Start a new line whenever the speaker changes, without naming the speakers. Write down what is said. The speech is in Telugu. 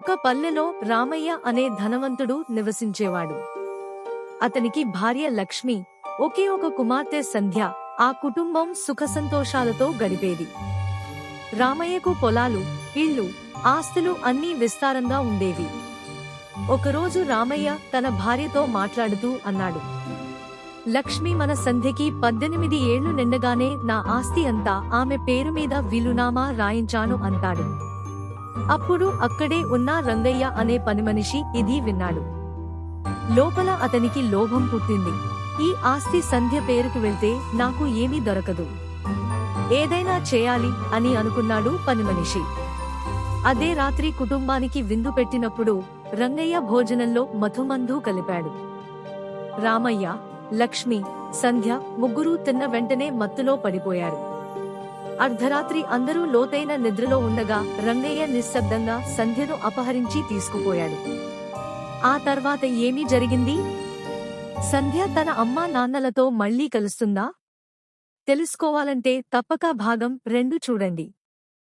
ఒక పల్లెలో రామయ్య అనే ధనవంతుడు నివసించేవాడు. అతనికి భార్య లక్ష్మి ఒకే ఒక కుమార్తె సంధ్య ఆ కుటుంబం సుఖసంతోషాలతో గడిపేది. రామయ్యకు పొలాలు ఇళ్ళు ఆస్తులు అన్నీ విస్తారంగా ఉండేవి. ఒకరోజు రామయ్య తన భార్యతో మాట్లాడుతూ అన్నాడు లక్ష్మి మన సంధ్యకి పద్దెనిమిది ఏళ్ళు నిండగానే నా ఆస్తి అంతా ఆమె పేరు మీద వీలునామా రాయించాను అంటాడు. అప్పుడు అక్కడే ఉన్న రంగయ్య అనే పనిమనిషి ఇది విన్నాడు. లోపల అతనికి లోభం పుట్టింది. ఈ ఆస్తి సంధ్య పేరుకు వెళ్తే నాకు ఏమీ దొరకదు. ఏదైనా చేయాలి అని అనుకున్నాడు పనిమనిషి అదే రాత్రి కుటుంబానికి విందు పెట్టినప్పుడు రంగయ్య భోజనంలో మధుమందు కలిపాడు. రామయ్య లక్ష్మి సంధ్య ముగ్గురూ తిన్న వెంటనే మత్తులో పడిపోయారు. అర్ధరాత్రి అందరూ లోతైన నిద్రలో ఉండగా రంగయ్య నిశ్శబ్దంగా సంధ్యను అపహరించి తీసుకుపోయాడు. ఆ తర్వాత ఏమీ జరిగింది? సంధ్య తన అమ్మా నాన్నలతో మళ్ళీ కలుస్తుందా? తెలుసుకోవాలంటే తప్పక భాగం రెండు చూడండి.